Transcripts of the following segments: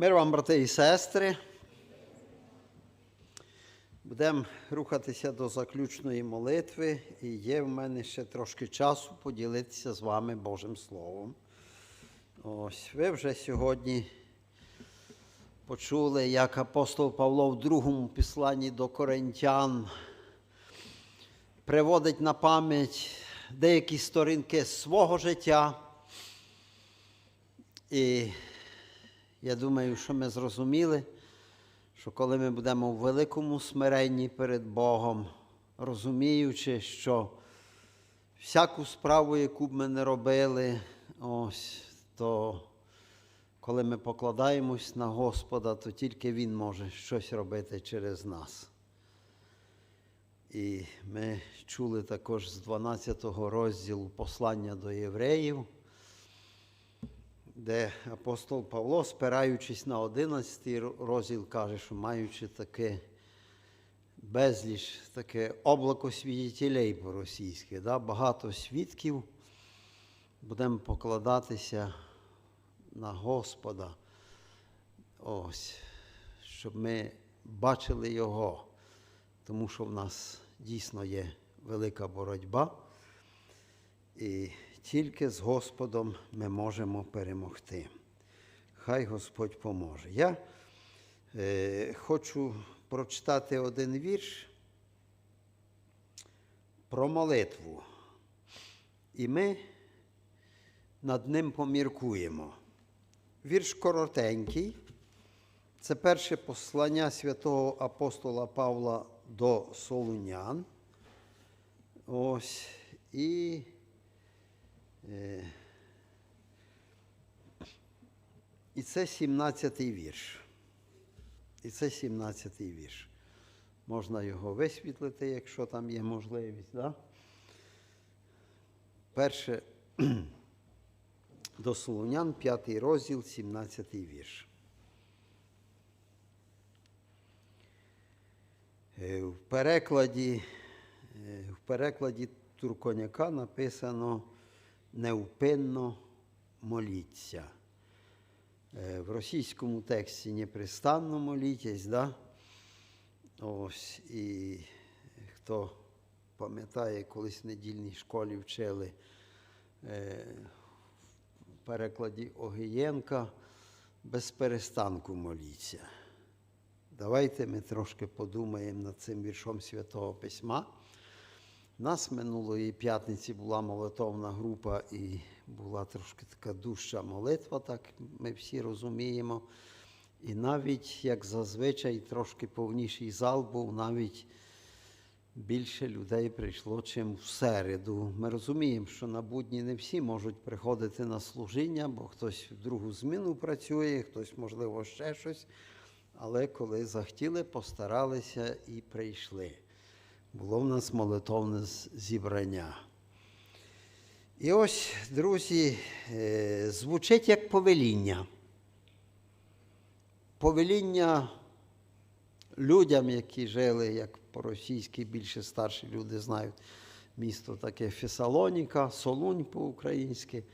Мир вам, брати і сестри. Будемо рухатися до заключної молитви, і є в мене ще трошки часу поділитися з вами Божим Словом. Ось ви вже сьогодні почули, як апостол Павло в другому післанні до Коринтян приводить на пам'ять деякі сторінки свого життя. І я думаю, що ми зрозуміли, що коли ми будемо в великому смиренні перед Богом, розуміючи, що всяку справу, яку б ми не робили, ось, то коли ми покладаємось на Господа, то тільки Він може щось робити через нас. І ми чули також з 12 розділу послання до євреїв, де апостол Павло, спираючись на 11 розділ, каже, що маючи таке безліч, таке облако свідетелей по-російськи, да, багато свідків, будемо покладатися на Господа, ось, щоб ми бачили Його, тому що в нас дійсно є велика боротьба. І тільки з Господом ми можемо перемогти. Хай Господь поможе. Я е, хочу прочитати один вірш про молитву. І ми над ним поміркуємо. Вірш коротенький. Це перше послання святого апостола Павла до Солунян. Ось. І І це 17-й вірш. І це 17-й вірш. Можна його висвітлити, якщо там є можливість. Да? Перше до Солонян, 5 розділ, 17 вірш. Е, В перекладі, е, в перекладі Турконяка написано невпинно моліться. Е, В російському тексті непрестанно молітесь, да? Ось, і хто пам'ятає, колись в недільній школі вчили е, в перекладі Огієнка без перестанку моліться. Давайте ми трошки подумаємо над цим віршом Святого Письма. Нас минулої п'ятниці була молитовна група і була трошки така дужча молитва, так ми всі розуміємо. І навіть, як зазвичай, трошки повніший зал був, навіть більше людей прийшло, чим в середу. Ми розуміємо, що на будні не всі можуть приходити на служіння, бо хтось в другу зміну працює, хтось, можливо, ще щось. Але коли захотіли, постаралися і прийшли було в нас молитовне зібрання. І ось, друзі, е, звучить як повеління. Повеління людям, які жили, як по-російськи, більше старші люди знають, місто таке Фесалоніка, Солунь по-українськи.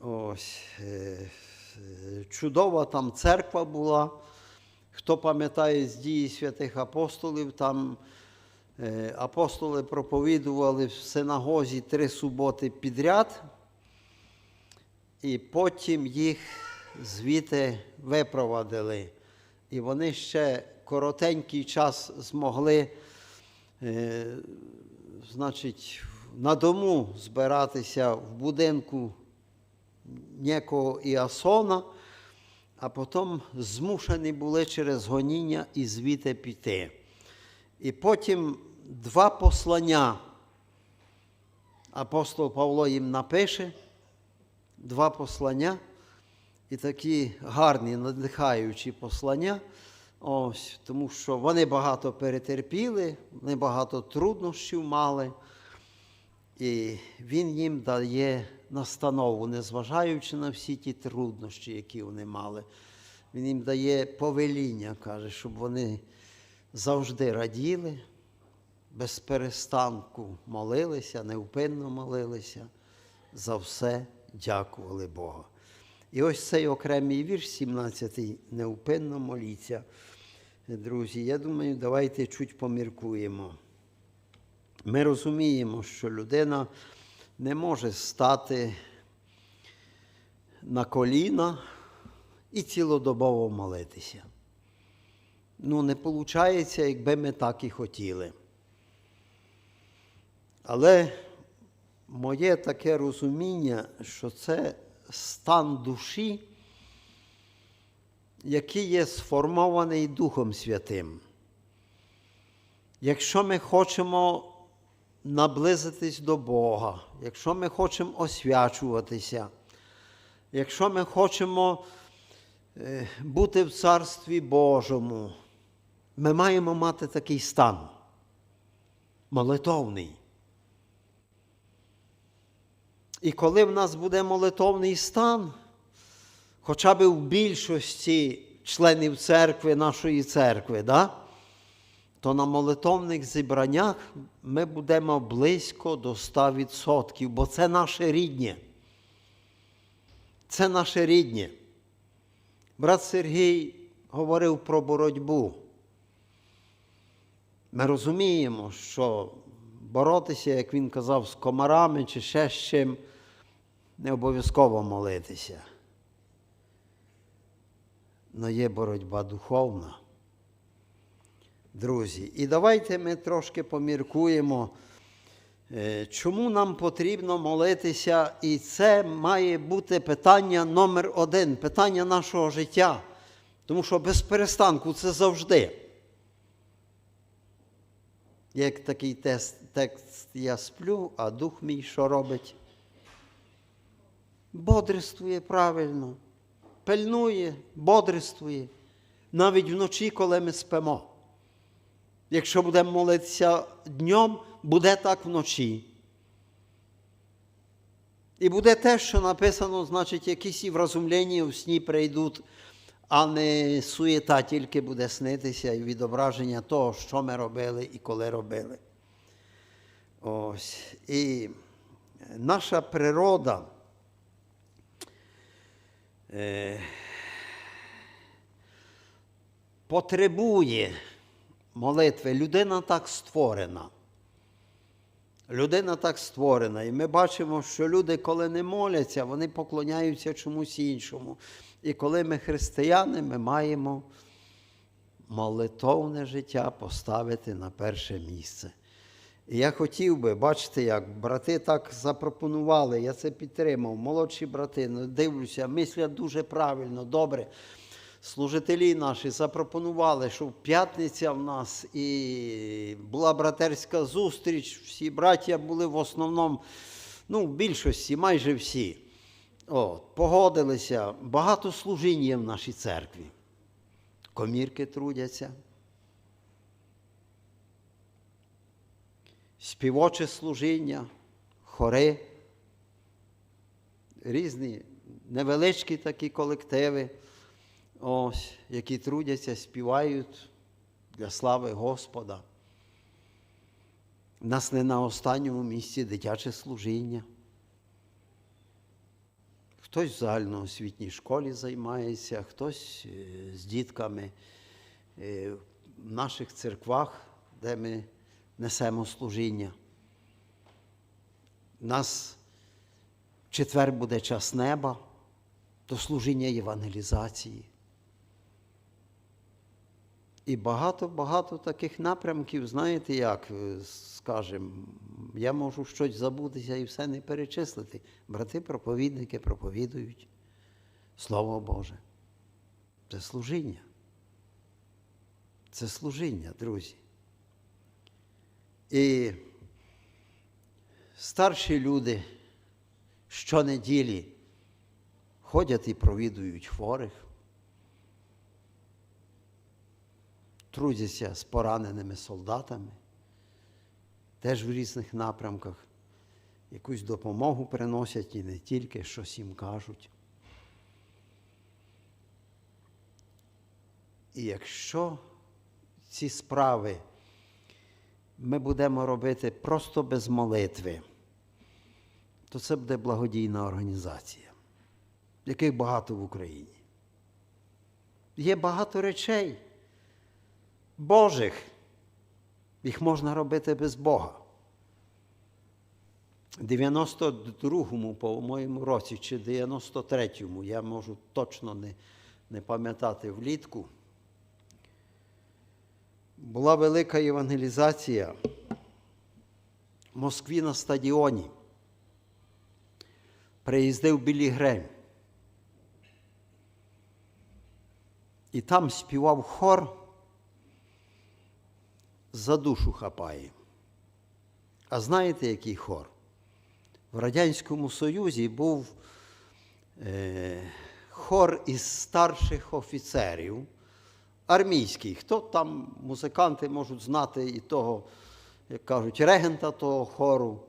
Ось, е, чудова там церква була. Хто пам'ятає з дії святих апостолів, там апостоли проповідували в синагозі три суботи підряд, і потім їх звідти випровадили. І вони ще коротенький час змогли, е, значить, на дому збиратися в будинку некого Іасона, а потім змушені були через гоніння і звідти піти. І потім два послання. Апостол Павло їм напише, два послання, і такі гарні, надихаючі послання, ось, тому що вони багато перетерпіли, вони багато труднощів мали, і він їм дає настанову, незважаючи на всі ті труднощі, які вони мали. Він їм дає повеління, каже, щоб вони завжди раділи, без перестанку молилися, невпинно молилися, за все дякували Богу. І ось цей окремий вірш, 17-й, неупинно моліться. Друзі, я думаю, давайте чуть поміркуємо. Ми розуміємо, що людина не може стати на коліна і цілодобово молитися. Ну, не виходить, якби ми так і хотіли. Але моє таке розуміння, що це стан душі, який є сформований Духом Святим. Якщо ми хочемо наблизитись до Бога, якщо ми хочемо освячуватися, якщо ми хочемо е, бути в Царстві Божому, ми маємо мати такий стан молитовний. І коли в нас буде молитовний стан, хоча б в більшості членів церкви, нашої церкви, да? то на молитовних зібраннях ми будемо близько до 100%, бо це наше ріднє. Це наше ріднє. Брат Сергій говорив про боротьбу. Ми розуміємо, що боротися, як він казав, з комарами чи ще з чим, не обов'язково молитися. Але є боротьба духовна. Друзі, і давайте ми трошки поміркуємо, е, чому нам потрібно молитися, і це має бути питання номер один, питання нашого життя. Тому що без перестанку це завжди. Як такий текст я сплю, а дух мій що робить? Бодрствує правильно, пильнує, бодрствує. Навіть вночі, коли ми спимо. Якщо будемо молитися днем, буде так вночі. І буде те, що написано, значить, якісь і вразумлення в сні прийдуть, а не суєта тільки буде снитися і відображення того, що ми робили і коли робили. Ось. І наша природа. Е, потребує молитви. Людина так створена. Людина так створена. І ми бачимо, що люди, коли не моляться, вони поклоняються чомусь іншому. І коли ми християни, ми маємо молитовне життя поставити на перше місце. Я хотів би, бачите, як брати так запропонували, я це підтримав. Молодші брати, ну, дивлюся, мислять дуже правильно, добре. Служителі наші запропонували, що в п'ятниця в нас і була братерська зустріч, всі браття були в основному, ну, в більшості, майже всі. От, погодилися, багато служінь є в нашій церкві. Комірки трудяться. Співоче служіння, хори, різні невеличкі такі колективи, ось, які трудяться, співають для слави Господа. У нас не на останньому місці дитяче служіння. Хтось в загальноосвітній школі займається, хтось е, з дітками е, в наших церквах, де ми несемо служіння. У нас в четвер буде час неба, то служіння євангелізації. І багато-багато таких напрямків, знаєте, як, е, скажімо, я можу щось забутися і все не перечислити. Брати проповідники проповідують Слово Боже. Це служіння. Це служіння, друзі. І старші люди щонеділі ходять і провідують хворих, трудяться з пораненими солдатами, теж в різних напрямках, якусь допомогу приносять і не тільки щось їм кажуть. І якщо ці справи ми будемо робити просто без молитви, то це буде благодійна організація. яких багато в Україні. Є багато речей Божих. Їх можна робити без Бога. В 92-му, по-моєму, році чи 93-му, я можу точно не, не пам'ятати влітку. Була велика євангелізація в Москві на стадіоні. Приїздив Білі Грем. І там співав хор за душу хапає. А знаєте, який хор? В Радянському Союзі був е, хор із старших офіцерів, армійський. Хто там музиканти можуть знати і того, як кажуть, регента того хору,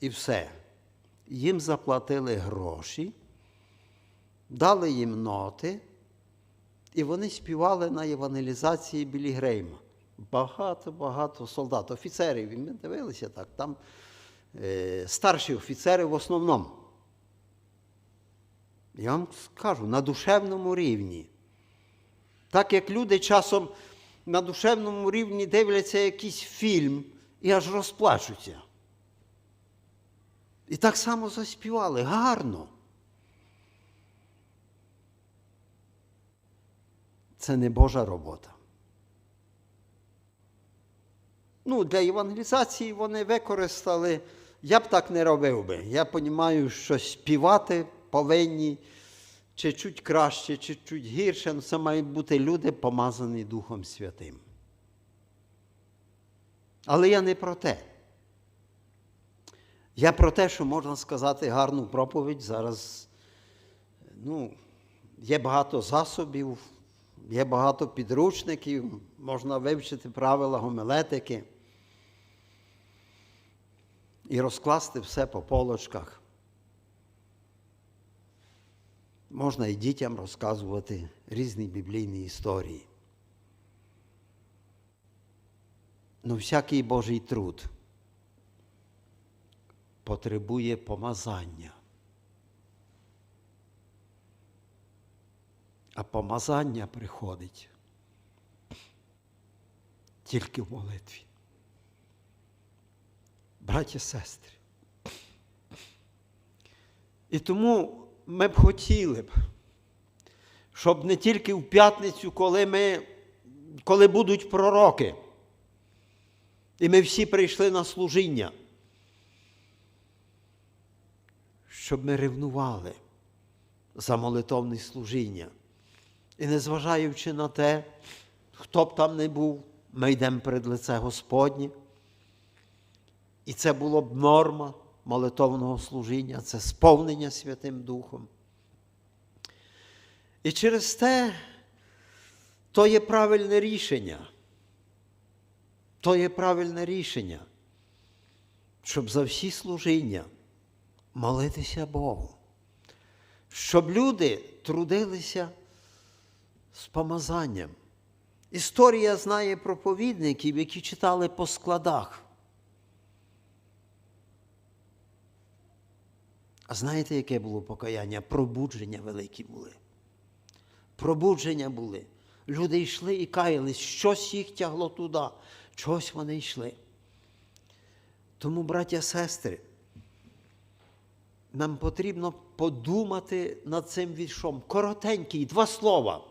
і все. Їм заплатили гроші, дали їм ноти, і вони співали на євангелізації Білі Грейма. Багато-багато солдат, офіцерів. І ми дивилися так. Там е, старші офіцери в основному. Я вам скажу, на душевному рівні. Так як люди часом на душевному рівні дивляться якийсь фільм і аж розплачуться. І так само заспівали гарно. Це не Божа робота. Ну, для евангелізації вони використали, я б так не робив би. Я розумію, що співати повинні чи чуть краще, чи чуть гірше, але це мають бути люди, помазані Духом Святим. Але я не про те. Я про те, що можна сказати гарну проповідь. Зараз ну, є багато засобів, є багато підручників, можна вивчити правила гомелетики і розкласти все по полочках. Можна і дітям розказувати різні біблійні історії. Ну, всякий Божий труд потребує помазання. А помазання приходить тільки в молитві. Браті сестри. І тому ми б хотіли б, щоб не тільки в п'ятницю, коли ми, коли будуть пророки, і ми всі прийшли на служіння, щоб ми ревнували за молитовне служіння. І незважаючи на те, хто б там не був, ми йдемо перед лице Господнє. І це було б норма молитовного служіння, це сповнення Святим Духом. І через те то є правильне рішення. То є правильне рішення, щоб за всі служіння молитися Богу, щоб люди трудилися з помазанням. Історія знає проповідників, які читали по складах. А знаєте, яке було покаяння? Пробудження великі були. Пробудження були. Люди йшли і каялись, щось їх тягло туди, чогось вони йшли. Тому, браття сестри, нам потрібно подумати над цим віршом. Коротенький, два слова.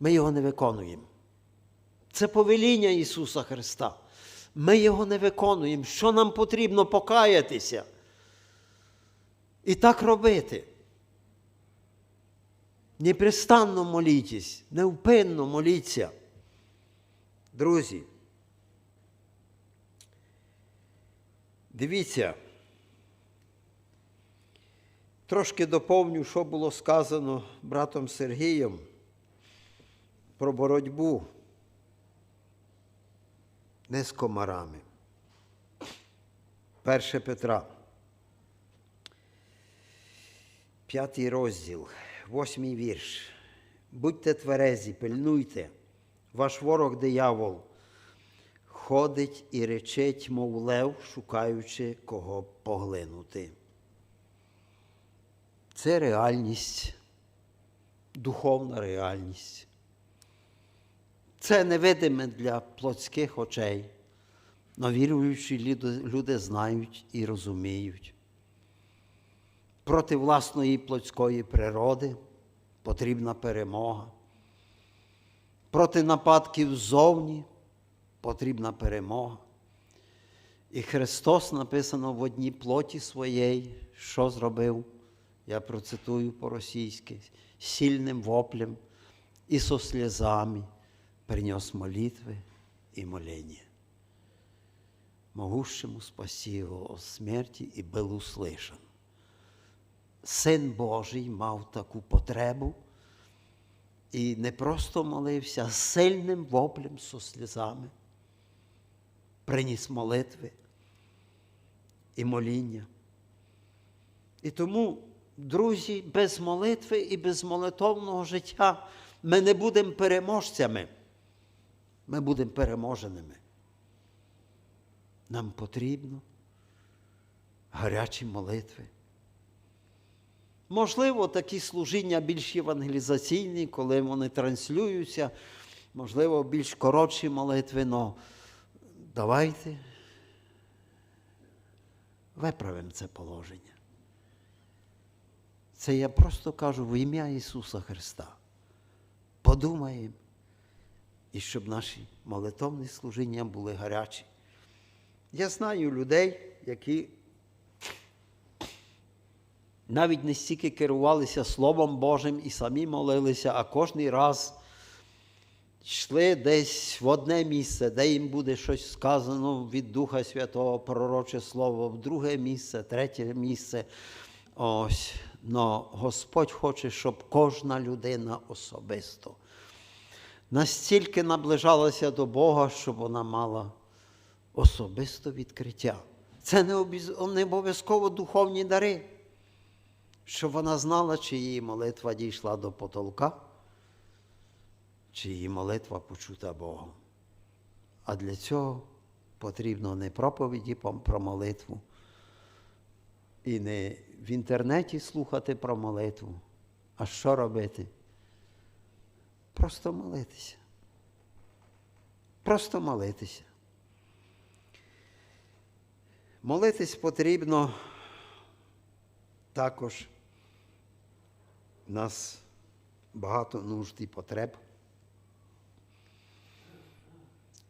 Ми його не виконуємо. Це повеління Ісуса Христа. Ми його не виконуємо. Що нам потрібно покаятися? І так робити. Непрестанно молітесь, невпинно моліться. Друзі, дивіться, трошки доповню, що було сказано братом Сергієм про боротьбу не з комарами. 1 Петра. П'ятий розділ, восьмий вірш. Будьте тверезі, пильнуйте, ваш ворог диявол ходить і речить, мов лев, шукаючи кого поглинути. це реальність, духовна реальність. Це невидиме для плотських очей, але віруючі люди, знають і розуміють. Проти власної плотської природи потрібна перемога. Проти нападків ззовні потрібна перемога. І Христос написано в одній плоті своєї, що зробив, я процитую по-російськи, сильним воплем і со слезами принес молитви і молення. Могущему спасти його від смерті і був услышан. Син Божий мав таку потребу і не просто молився, а сильним воплем со слізами приніс молитви і моління. І тому, друзі, без молитви і без молитовного життя ми не будемо переможцями, ми будемо переможеними. Нам потрібно гарячі молитви. Можливо, такі служіння більш євангелізаційні, коли вони транслюються, можливо, більш коротші молитви, але давайте виправимо це положення. Це я просто кажу в ім'я Ісуса Христа. Подумаємо, і щоб наші молитовні служіння були гарячі. Я знаю людей, які навіть не стільки керувалися Словом Божим і самі молилися, а кожний раз йшли десь в одне місце, де їм буде щось сказано від Духа Святого, пророче Слово, в друге місце, третє місце. Ось. Но Господь хоче, щоб кожна людина особисто настільки наближалася до Бога, щоб вона мала особисто відкриття. Це не обов'язково духовні дари, щоб вона знала, чи її молитва дійшла до потолка, чи її молитва почута Богом. А для цього потрібно не проповіді про молитву, і не в інтернеті слухати про молитву. А що робити? Просто молитися. Просто молитися. Молитись потрібно також. У нас багато нужд і потреб.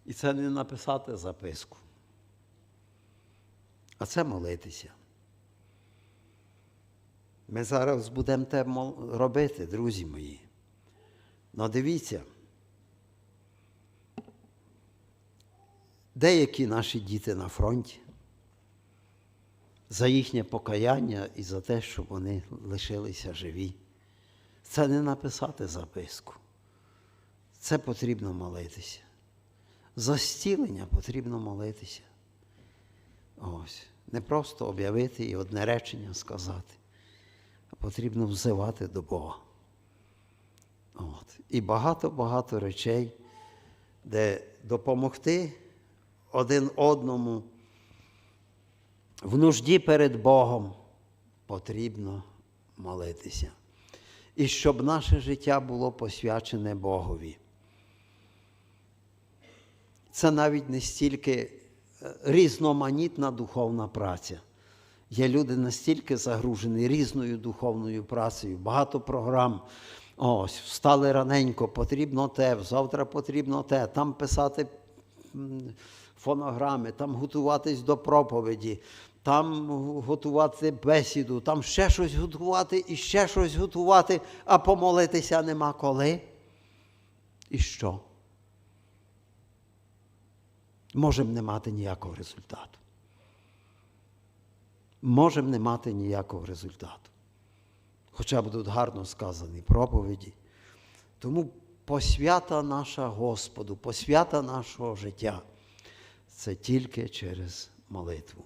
І це не написати записку, а це молитися. Ми зараз будемо те робити, друзі мої. Ну дивіться, деякі наші діти на фронті за їхнє покаяння і за те, щоб вони лишилися живі. Це не написати записку. Це потрібно молитися. За зцілення потрібно молитися. Ось. Не просто об'явити і одне речення сказати, а потрібно взивати до Бога. От. І багато-багато речей, де допомогти один одному в нужді перед Богом потрібно молитися. І щоб наше життя було посвячене Богові. Це навіть не стільки е, різноманітна духовна праця. Є люди настільки загружені різною духовною працею, багато програм. Ось, встали раненько, потрібно те, завтра потрібно те, там писати фонограми, там готуватись до проповіді, там готувати бесіду, там ще щось готувати і ще щось готувати, а помолитися нема коли. І що? Можемо не мати ніякого результату. Можемо не мати ніякого результату. Хоча будуть гарно сказані проповіді. Тому посвята наша Господу, посвята нашого життя це тільки через молитву.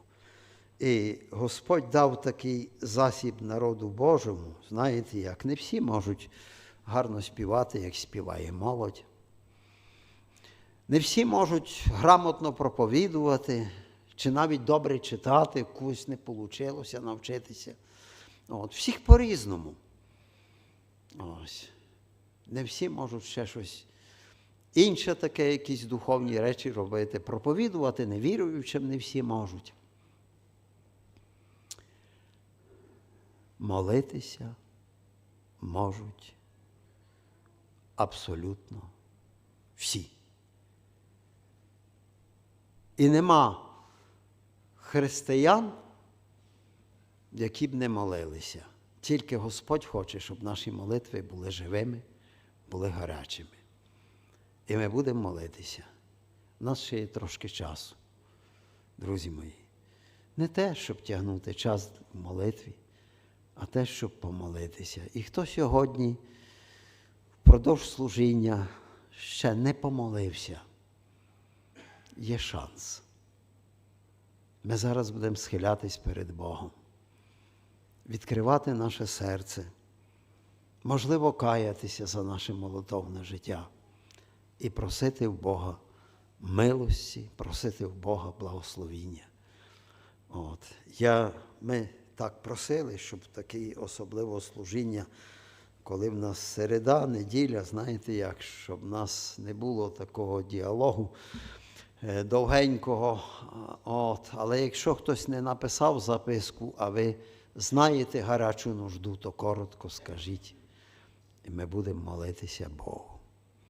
І Господь дав такий засіб народу Божому, знаєте, як не всі можуть гарно співати, як співає молодь. Не всі можуть грамотно проповідувати, чи навіть добре читати, когось не вийшло навчитися. От, всіх по-різному. Ось. Не всі можуть ще щось інше таке, якісь духовні речі робити, проповідувати невіруючим не всі можуть. Молитися можуть абсолютно всі. І нема християн, які б не молилися. Тільки Господь хоче, щоб наші молитви були живими, були гарячими. І ми будемо молитися. У нас ще є трошки часу, друзі мої. Не те, щоб тягнути час в молитві, а те, щоб помолитися. І хто сьогодні впродовж служіння ще не помолився, є шанс. Ми зараз будемо схилятись перед Богом, відкривати наше серце, можливо, каятися за наше молотовне життя і просити в Бога милості, просити в Бога благословіння. От. Я, Ми так просили, щоб таке особливе служіння, коли в нас середа, неділя, знаєте як, щоб в нас не було такого діалогу е, довгенького. От. Але якщо хтось не написав записку, а ви знаєте гарячу нужду, то коротко скажіть, і ми будемо молитися Богу.